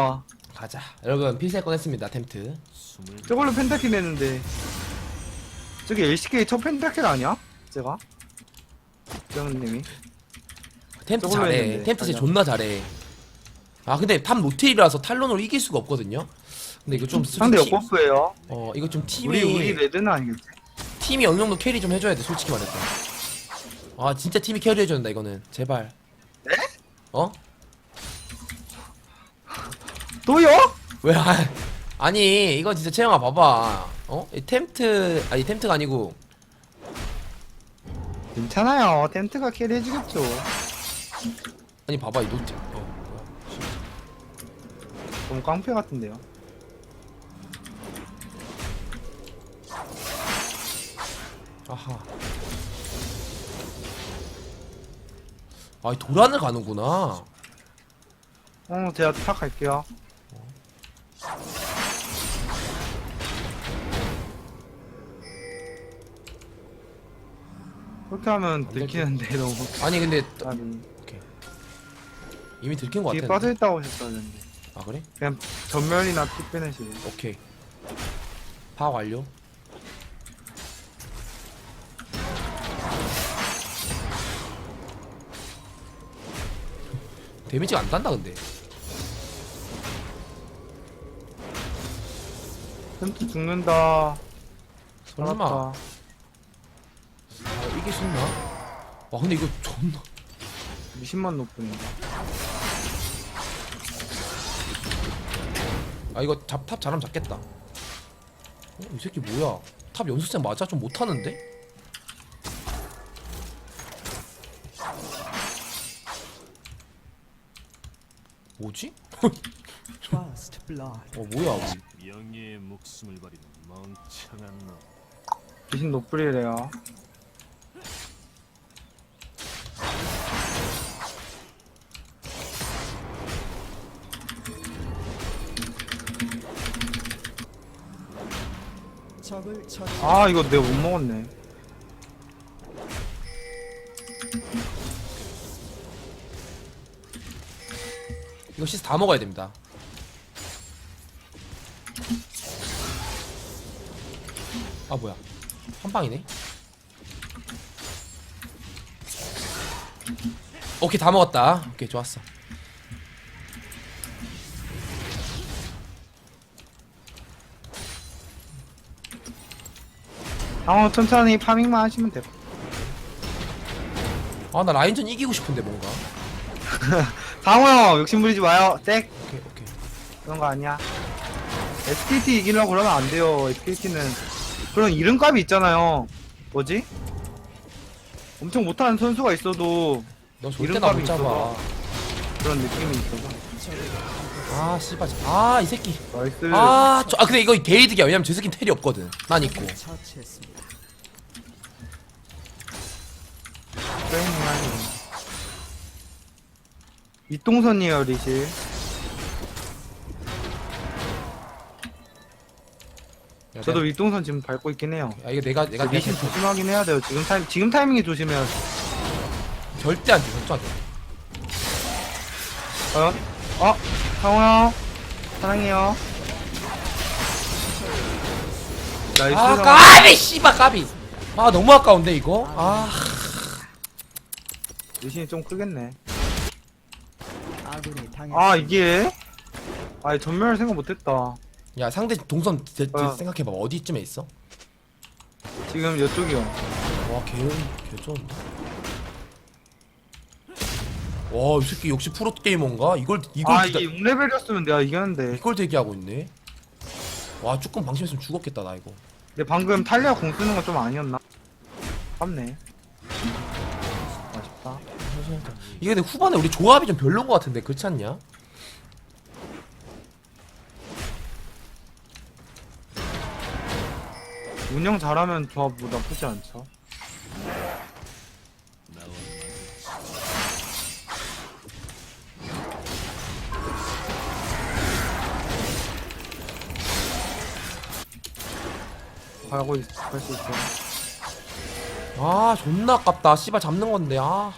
아깝다. 가자 여러분 필살 꺼냈습니다 템트 저걸로 펜타킬 냈는데 저기 LCK 첫 펜타킬 아니야? 제가? 재훈님이 템트 저걸로 잘해 했는데, 템트 진짜 아니야. 존나 잘해 아 근데 탑 노틸이라서 탈론으로 이길 수가 없거든요 근데 이거 좀 상대 솔직히 역버프예요. 어 이거 좀 팀이 우리 우리 레드는 아니겠지? 팀이 어느 정도 캐리 좀 해줘야 돼 솔직히 말해서 아 진짜 팀이 캐리 해줘야 된다 이거는 제발 네? 어? 또요? 왜 아, 아니 이거 진짜 채영아 봐봐 어? 이 템트 아니 템트가 아니고 괜찮아요. 텐트가 캐리 해주겠죠. 아니 봐봐 이 노트 어, 너무 깡패 같은데요. 아하 아이 도란을 가는구나 어, 제가 탁 갈게요. 그렇게 하면 들키는데. 너무 아니 근데 아니 이미 들킨 것 뒤에 같았는데 빠져 있다고 하셨다는데. 아 그래? 그냥 전면이나 피 빼내시고. 오케이. 파악 완료. 데미지가 안 단다 근데. 템트 죽는다. 설마. 살았다. 아, 이게 쉽나? 와 근데 이거 존나 20만 높은인가 아 이거 잡, 탑 잘하면 잡겠다 어? 이 새끼 뭐야 탑 연습생 맞아? 좀 못하는데? 뭐지? First blood. 어 뭐야 우리 영예의 목숨을 버리는 멍청한 놈. 귀신 노플이래요 아 이거 내가 못 먹었네. 이거 시스 다 먹어야 됩니다. 아 뭐야. 한 방이네? 오케이 다 먹었다. 오케이 좋았어 아 천천히 파밍만 하시면 돼요. 아 나 라인전 이기고 싶은데 뭔가. 상호 형 욕심 부리지 마요. 땡 오케이 오케이. 그런 거 아니야. SKT 이기려고 그러면 안 돼요 SKT는. 그런 이름값이 있잖아요. 뭐지? 엄청 못하는 선수가 있어도 너 절대 나못 이름값이 잡아. 있어서. 그런 느낌이 있어서 아 씨발. 아이 새끼. 나이스. 아, 저, 아 근데 이거 게이득이야. 왜냐면 제 새끼 텔이 없거든. 난 있고. 이동선이에요 리실. 야, 저도 내가, 윗동선 지금 밟고 있긴 해요. 아 이거 내가 내가 내가 리실 될- 조심하긴 해야 돼요. 지금 타임 지금 타이밍에 조심해야 절대 안돼 절대 안돼. 과연 어 형 사랑해요. 나이스. 아. 까비 씨발 까비. 아 너무 아까운데 이거? 아. 리신이 좀 크겠네. 아군이. 아 이게? 아 전멸 생각 못했다. 야 상대 동선 제, 제 어. 생각해봐. 어디쯤에 있어? 지금 이쪽이요. 와 개운 개쩐다 와이 새끼 역시 프로 게이머인가? 이걸 이걸 아 기다, 이게 6레벨이었으면 내가 이겼는데 이걸 대기하고 있네 와 조금 방심했으면 죽었겠다 나 이거 근데 방금 탈리아 공 쓰는 건 좀 아니었나? 아깝네 아쉽다 이게 근데 후반에 우리 조합이 좀 별론 것 같은데 그렇지 않냐? 운영 잘하면 조합 뭐 나쁘지 않죠 가고 갈 수 있어. 아 존나 아깝다 씨발 잡는 건데 아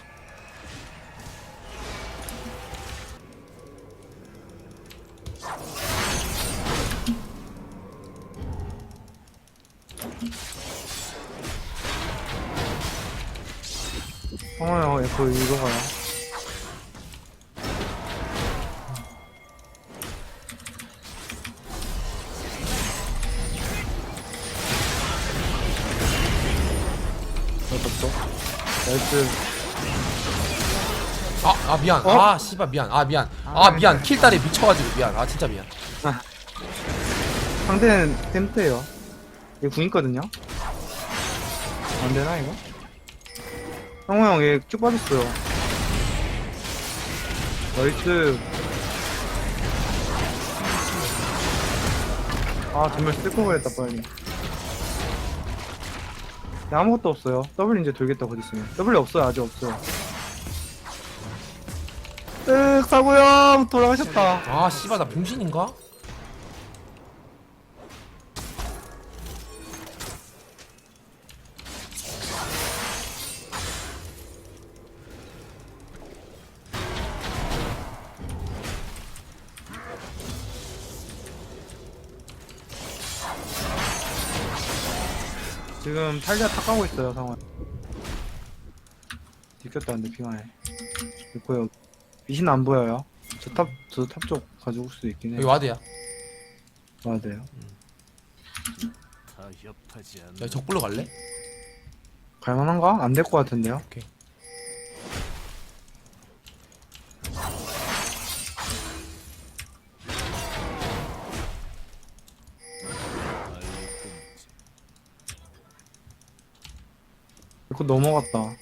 어, 어 형, 그 이거 봐요. 어떻어? 나이스 아, 아 미안. 어? 아 씨발 미안. 아 미안. 아 미안. 킬다리 미쳐가지고 미안. 아 진짜 미안. 상대는 템트예요 얘 궁 있거든요 안 되나 이거? 형호 형얘큐 빠졌어요 나이스 아 정말 쓸거 그랬다 빨리 야, 아무것도 없어요. W 이제 돌겠다 곧 있으면. W 없어요. 아직 없어요. 으 사고 형 돌아가셨다. 아 씨발 나 병신인가? 지금 탈리아 탁 가고 있어요 상황 들켰다 근데 핑하네 있고요 미신 안 보여요 저 탑 저 탑 쪽 가져올 수도 있긴 여기 해요 와드야. 와야 돼요 여기 적불로 갈래? 갈만한가? 안 될 것 같은데요 오케이. 이거 넘어갔다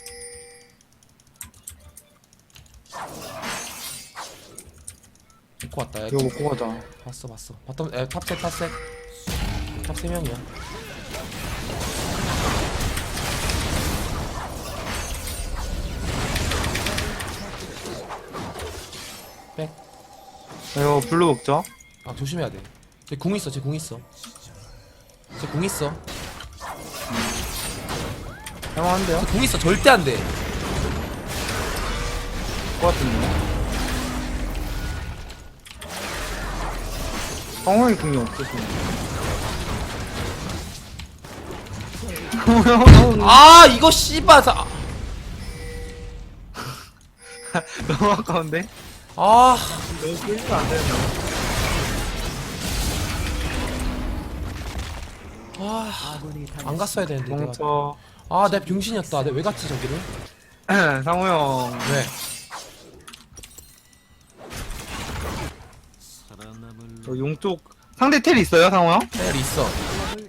입고 왔다. 야, 이거 먹고 가자 봤어 봤어. 바텀 에 탑셋 탑셋. 탑세 명이야. 백. 이거 블루 먹자 아 조심해야 돼. 쟤궁 있어. 쟤궁 있어. 쟤궁 있어. 할만한데요? 쟤궁 있어. 절대 안 돼. 것 같은데 상황이 궁이 없어서 아 이거 씨발 사. 너무 아까운데? 아 너무 끌리면 안 되는데 아. 안 갔어야 되는데 내가. 아, 내가 병신이었다. 내가 왜 갔지 저기를? 상호 형 왜? 살아남을 저 용쪽 상대 텔 있어요 상호 형? 텔 있어.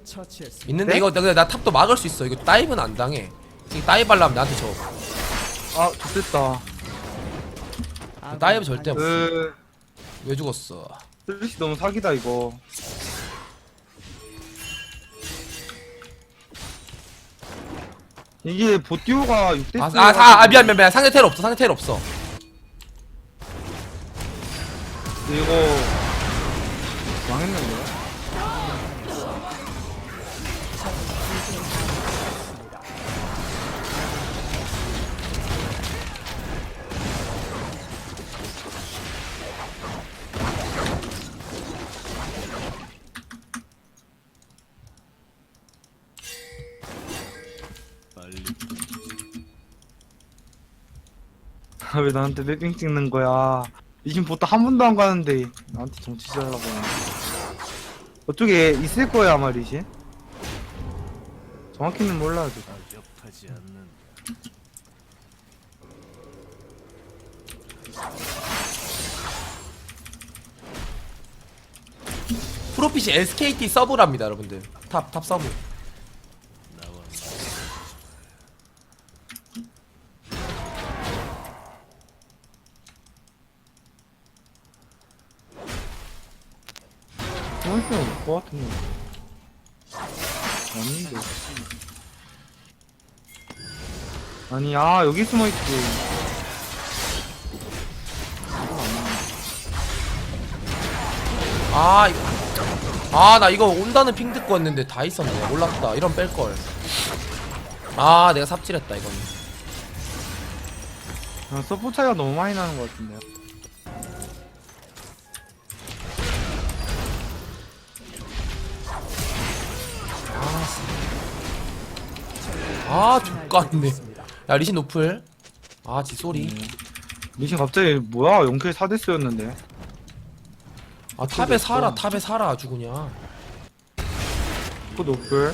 처치했습니다. 있는데 네? 이거 내가 나 탑도 막을 수 있어. 이거 다이브는 안 당해. 지금 다이브 하려면 나한테 줘. 아 좋겠다 다이브 절대 없어. 그 왜 죽었어? 슬리시 너무 사기다 이거 이게 보티오가 6대 아, 아, 아, 아 미안 미안 미안. 상대 텔 없어. 상대 텔 없어. 이거 망했는데요? 왜 나한테 맵빙 찍는 거야? 이진 보다 한 번도 안 가는데 나한테 정치 잘하고 어쪽에 있을 거야 아마 리신 정확히는 몰라도 다 협하지 않는 프로핏이 SKT 서브랍니다, 여러분들. 탑, 탑 서브. 나와 정확히는 올것 같은데 아닌데 아니 아 여기 숨어있지 아, 이거. 아, 나 이거 온다는 핑 듣고 왔는데 다 있었네. 몰랐다. 이런 뺄걸. 아, 내가 삽질했다, 이건. 아, 서포 차이가 너무 많이 나는 것 같은데 아, 족같네. 야, 리신 노플. 아 지소리 리신 갑자기 뭐야 0킬 4데스였는데 아 탑에 살아 탑에 살아 아주 그냥 그 노플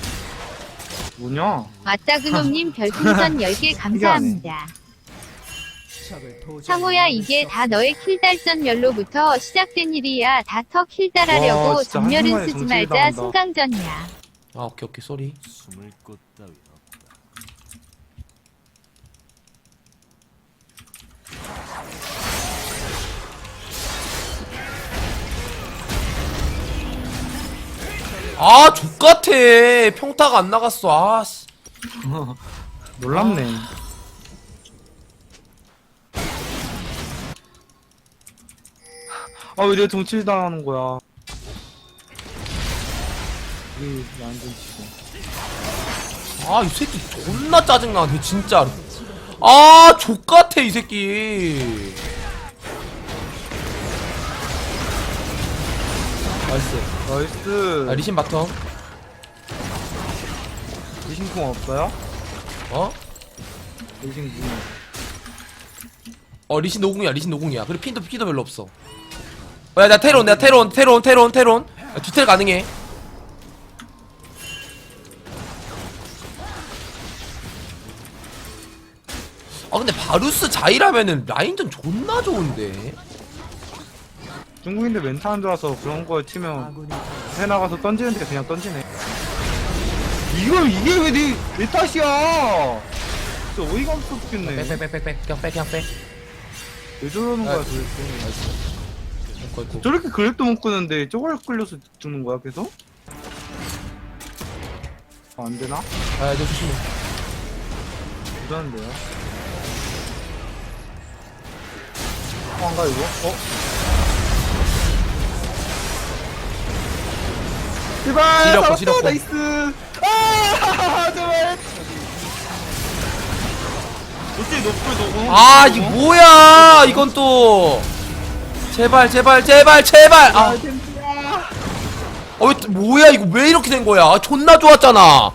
뭐냐 아따 그놈님 별풍선 10개 감사합니다. 상호야 이게 수 다. 너의 킬달전열로부터 시작된 일이야. 다터 와, 킬달하려고 진짜 한순간에 쓰지 정신이 말자 나간다. 승강전이야. 아 오케이 오케이. 쏘리. 숨을 곳 따윈 없다. 아 족같아. 평타가 안 나갔어. 아씨. 놀랍네. 아 왜 내가 정치 당하는 거야 이 완전 치고 아 이 새끼 존나 짜증나네 진짜로. 아 족같아 이 새끼. 나이스. 나이스. 아 리신 바텀. 리신 궁 없어요? 어? 리신 궁. 어 리신 노궁이야 리신 노궁이야. 그리고 핀도 피도 별로 없어. 어, 야나 테론 내가 테론 테론 테론 테론. 야, 두텔 가능해 근데 바루스 자이라면은 라인전 존나 좋은데 중국인들 멘트 안 좋아서 그런 거 치면 해 나가서 던지는데 그냥 던지네 이걸 이게 왜내 내 탓이야 진짜 어이가 없어 죽겠네 빽빽빽빽 그냥 빼 그냥 빼 왜 저러는 거야 아. 도대체 거의 고 저렇게 그랩도 못 끄는데 저걸 끌려서 죽는 거야 계속? 아, 안 되나? 아너 조심해 부자는데요? 어, 안 가, 이거? 어? 제발! 살았다, 지렸고. 나이스! 아! 제발! 어째 높을 너무? 아 이거 뭐야 이건 또 제발 제발 제발 제발 아, 아! 어, 왜, 뭐야 이거 왜 이렇게 된 거야? 아, 존나 좋았잖아.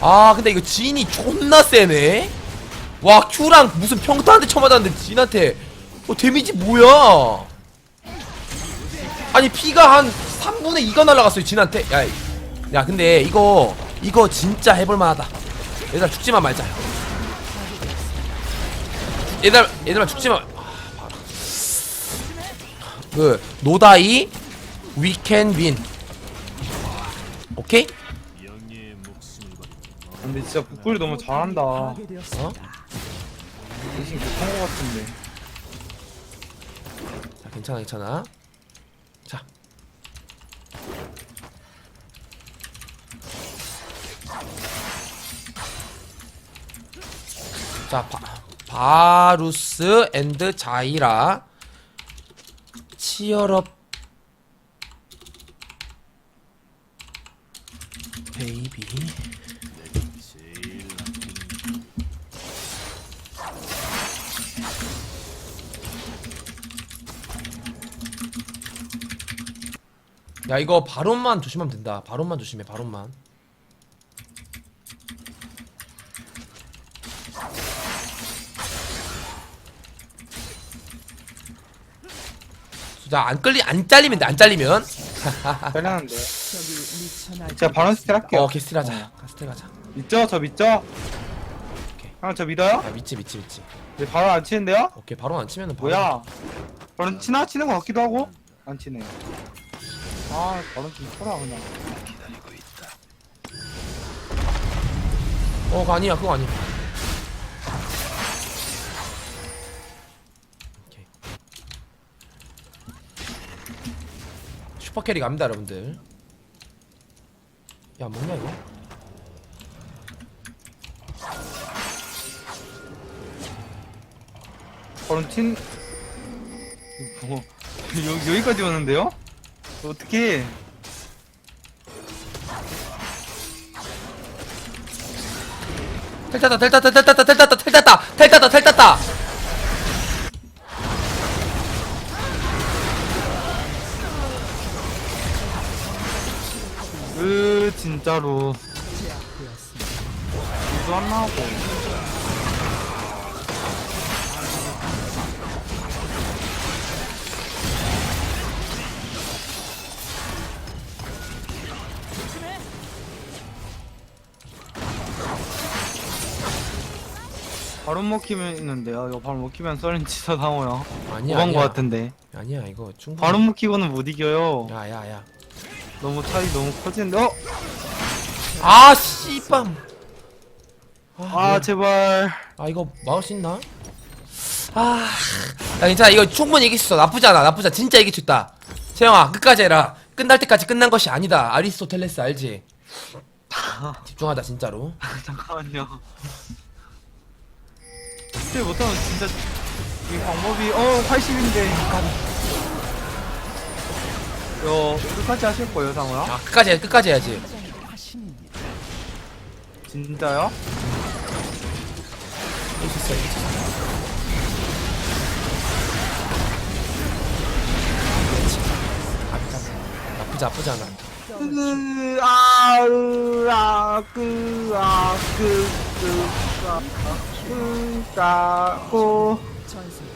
아 근데 이거 진이 존나 세네. 와 큐랑 무슨 평타한테 쳐맞았는데 진한테 어 데미지 뭐야? 아니 피가 한 3분의 2가 날라갔어요 진한테. 야, 이- 야 근데 이거 이거 진짜 해볼만하다. 얘들아 죽지만 말자. 얘들 얘들아 죽지만. 아. 그 노다이 can win. 오케이? 근데 진짜 북굴이 너무 잘한다. 파괴되었습니다. 대신 급한 거 같은데. 자 괜찮아 괜찮아. 자. 자 바, 바루스 앤드 자이라 치얼업 베이비 야 이거 바론만 조심하면 된다 바론만 조심해 바론만 자안 끌리 안 잘리면 돼안 잘리면 잘하는데. 제가 바론 스틸 할게요. 어 게스틸 하자 게스틸 가자 믿죠? 저 믿죠? 형, 저 믿어요? 야 믿지 믿지 믿지 네, 바론 안 치는데요? 오케이 바론 안 치면은 바론 뭐야? 바론 치나? 치는 거 같기도 하고? 안 치네. 아, 바론 좀 쳐라, 그냥. 어 그거 아니야 그거 아니야 오케이 슈퍼캐리 갑니다 여러분들 야 뭐냐 이거 바론 친. 뭐, 여, 여기까지 오는데요? 어떻게? 텔 탔다 텔 탔다 텔 탔다 텔 탔다 텔 탔다 텔 탔다 텔 탔다 으, 진짜로. 이도 안 나오고. 바로 먹히면 있는데요. 이거 바로 먹히면 썰린 치사 상호요. 아니야 오반 거 아니야 같은데. 아니야 이거 충분히 바로 먹히고는 못 이겨요. 야야야 너무 차이 너무 커지는데. 어? 아 씨밤 아 제발. 아 이거 수 있나? 아, 야 괜찮아 이거 충분히 이길 수 있어 나쁘지 않아 나쁘지 않아 진짜 이길 수 있다 세영아 끝까지 해라 끝날 때까지 끝난 것이 아니다 아리스토텔레스 알지? 집중하자 진짜로 잠깐만요. 진짜 못하면 진짜 이 방법이 어 80인데. 요 끝까지 하실 거예요 상호야? 아 끝까지 해 끝까지 해야지. 진짜요? 나쁘지 나쁘지 않아 으아으아그아그그아 그아고 전술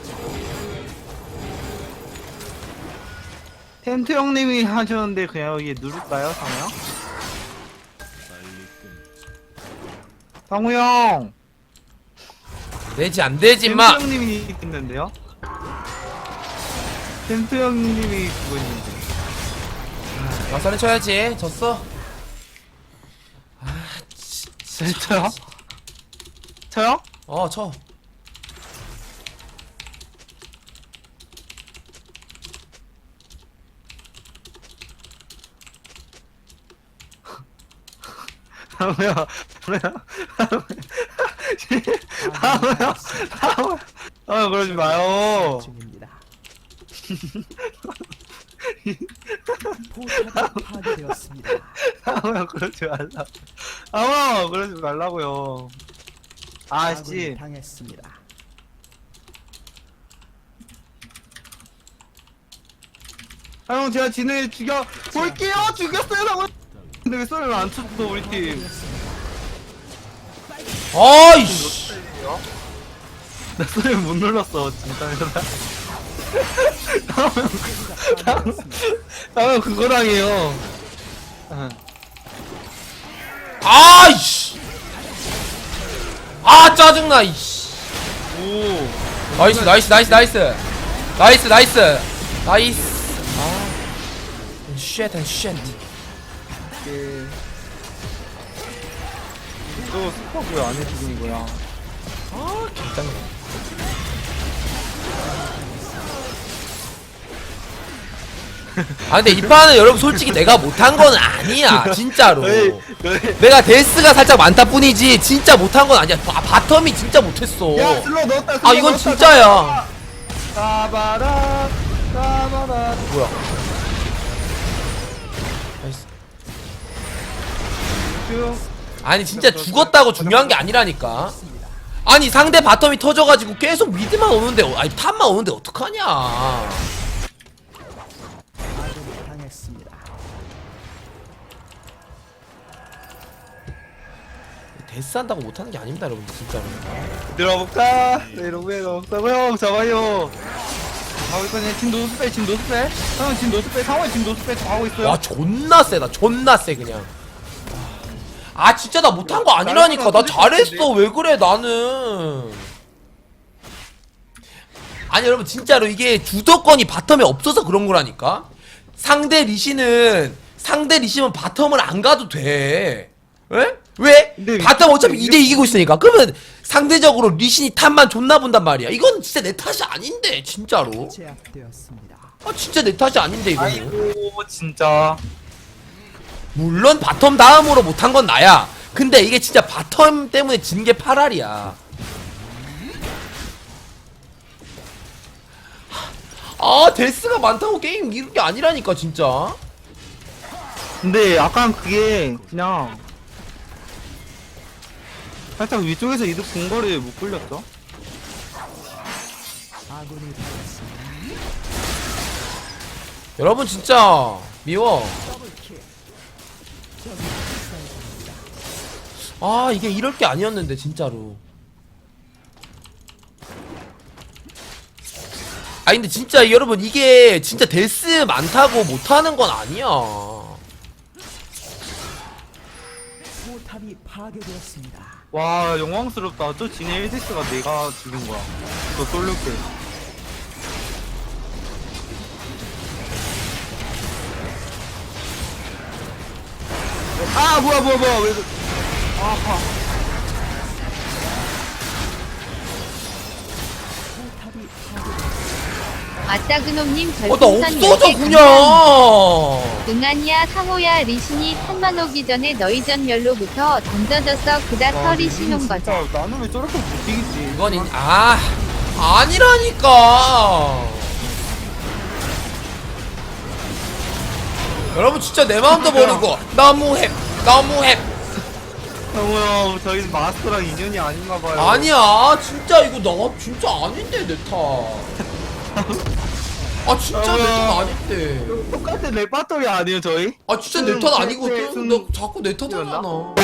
텐트 형님이 하셨는데 그냥 여기 누를까요 상호 형? 상호 형! 되지 안 되지 텐트 마 형님이 있는데요? 텐트 형님이 그거 있는데 막살에 쳐야지 졌어 저요? 저요? 어쳐. 상호야 상호야 상호야. 아 그러지 마요. 중입니다. 포탑이 파괴되었습니다. 상호야 그러지 말라. 상호 그러지 말라고요 아군이 아씨 당했습니다. 형 제가 진을 죽여 볼게요! 죽였어요! 상호 근데 왜 썰을 안 쳤어 우리 팀? 어이씨. 나 썰을 못 눌렀어 진짜. 상호 그거 당해요. 응. 아이씨 아 짜증나 이씨 오 나이스 나이스 나이스 나이스 나이스 나이스 나이스 아 쉣, 쉣. 이게 너 스포 왜안 해주는 거야? 아, 개짱. 아 근데 이 판은 여러분 솔직히 내가 못한 건 아니야 진짜로. 너희 너희 내가 데스가 살짝 많다 뿐이지 진짜 못한 건 아니야. 바, 바텀이 진짜 못했어. 야 슬로 넣었다 슬로 아 이건 넣었다, 진짜야. 가바라 가바라. 뭐야. 쭉 아니 진짜 죽었다고 중요한 게 아니라니까. 아니 상대 바텀이 터져가지고 계속 미드만 오는데 어- 아니 탑만 오는데 어떡하냐 데스 한다고 못하는 게 아닙니다 여러분 진짜로. 들어볼까? 네 이러고 먹자고 형 잡아요. 하고 있거든요 진 노스페 진 노스페? 형진 노스페 상원 진 노스페 저 하고 있어요. 와 존나 세다 존나 세 그냥. 아 진짜 나 못한 거 아니라니까. 나 잘했어 왜 그래 나는? 아니 여러분 진짜로 이게 주도권이 바텀에 없어서 그런 거라니까? 상대 리시는 상대 리시면 바텀을 안 가도 돼. 왜? 왜? 바텀 어차피 이렇게- 2대 이기고 있으니까 그러면 상대적으로 리신이 탑만 존나 본단 말이야 이건 진짜 내 탓이 아닌데 진짜로 제압되었습니다. 아 진짜 내 탓이 아닌데 이거는 아이고 진짜 물론 바텀 다음으로 못한 건 나야. 근데 이게 진짜 바텀 때문에 진 게 파랄이야. 아 데스가 많다고 게임 이런 게 아니라니까 진짜. 근데 약간 그게 그냥 살짝 위쪽에서 이득 본 거를 못 당했습니다. 여러분 진짜 미워. 아 이게 이럴 게 아니었는데 진짜로. 아 근데 진짜 여러분 이게 진짜 데스 많다고 못하는 건 아니야. 포탑이 파괴되었습니다. 와 영광스럽다. 저 진의 1디스가 내가 죽인 거야. 저 솔로킬 아 뭐야 뭐야 뭐야. 왜 그- 아하 아따 그놈님 어나 별풍선 없어져 10개 그냥. 응아니야 상호야 리신이 탄만 오기 전에 너희 전멸로부터 던져졌어 그다 와, 털이 리신 신혼 진짜 나는 왜 저렇게 못 이기지? 이건 인... 아 아니라니까. 여러분 진짜 내 마음도 모르고 너무 해 너무 해. 형우야 저희 마스터랑 인연이 아닌가 봐요. 아니야 진짜 이거 나 진짜 아닌데 내탓 아 진짜 내탓 아, 아닌데. 똑같은 내 배터리 아니에요 저희? 아 진짜 내탓 음, 아니고 네, 또, 나 네, 음. 자꾸 내 탓하잖아.